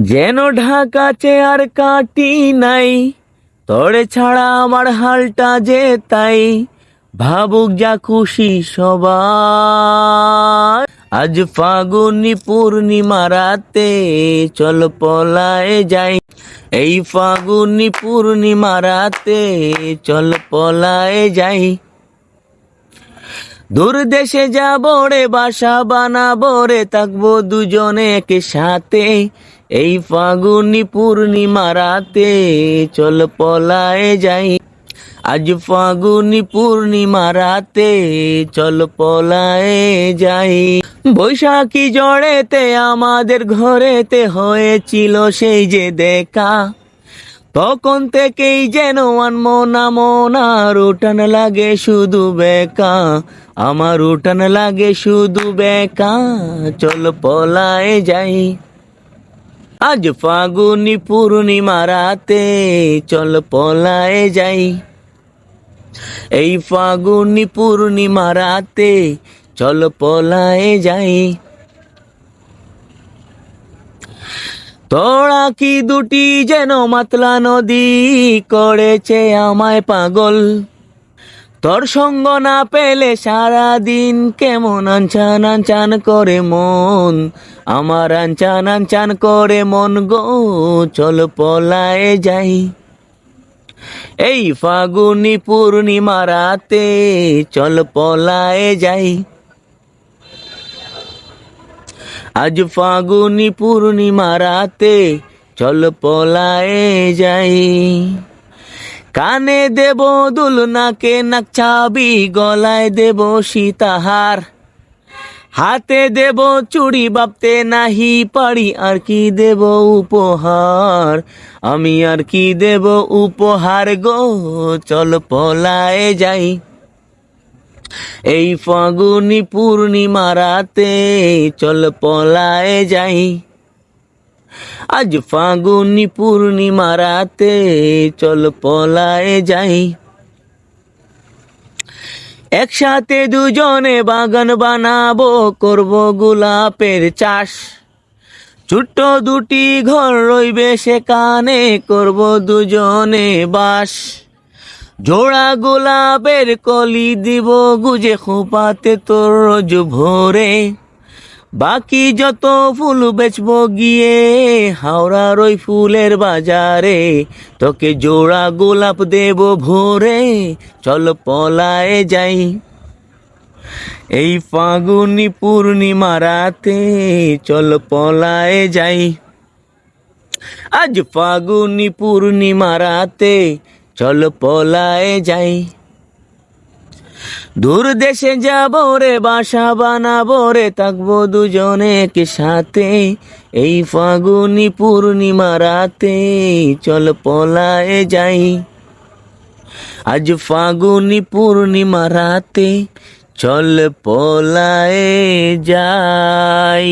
যেন ঢাকা চেয়ার কাটি নাই, তড়ে ছাড়া আমার হালটা যে তাই। ভাবুক যা খুশি সবাই আজ ফাগুনি পূর্ণিমা রাতে চল পলায় যাই। এই ফাগুনি পূর্ণিমা রাতে চল পলায় যাই। দূর দেশে যাব রে, বাসা বানাবো রে, থাকব দুজনে একে সাথে এই ফাগুনি পূর্ণিমা রাতে চল পলায় যাই। আজ ফাগুনি পূর্ণিমা রাতে চল পলায় যাই। বৈশাখী জড়েতে আমাদের ঘরেতে হয়েছিল সেই যে দেখা। তখন থেকেই যেন মনা মনার উঠান লাগে শুধু বেকা। আমার উঠান লাগে শুধু বেকা। চল পলায় যাই। আজ ফাগুনি পূর্ণিমা রাতে চল পলায় যাই। এই ফাগুনি পূর্ণিমা রাতে চল পলায় যাই। তোরা কি দুটি যেন মাতলা নদী করেছে আমায় পাগল। তোর সঙ্গ না পেলে সারা দিন কেমন আনচান আনচান করে মন? আমার আনচান আনচান করে মন গো, চল পলায় যাই। এই ফাগুনি পূর্ণিমা রাতে চল পলায় যাই। আজ ফাগুনি পূর্ণিমা রাতে চল পলায় যাই। কানে দেব দুল, নাকে নাক চাবি, গলায় দেব সীতাহার। হাতে দেব চুড়ি, বাপতে নাহি পারি আর কি দেব উপহার? আমি আর কি দেব উপহার গো? চল পলায় যাই। এই ফাগুনি পূর্ণিমা রাতে চল পলায় যাই। আজ ফাগুনি পূর্ণিমা রাতে চল পলায় যাই। একসাথে দুজনে বাগান বানাবো, করব গোলাপের চাষ। ছোট্ট দুটি ঘর রইবে সেখানে, করব দুজনে বাস। জোড়া গোলাপের কলি দিব গুজে খোপাতে তোর রোজ ভোরে। বাকি যত ফুল বেচব গিয়ে হাওড়ার ওই ফুলের বাজারে, তোকে জোড়া গোলাপ দেব ভোরে। চল পলায় যাই। এই ফাগুনি পূর্ণিমা রাতে চল পলায় যাই। আজ ফাগুনি পূর্ণিমা রাতে চল পলায় যাই। দূর দেশে যাব রে, বাসা বানাবো রে, থাকব দুজনে কে সাথে। এই ফাগুনি পূর্ণিমা রাতে চল পলায় যাই। আজ ফাগুনি পূর্ণিমা রাতে চল পলায় যাই।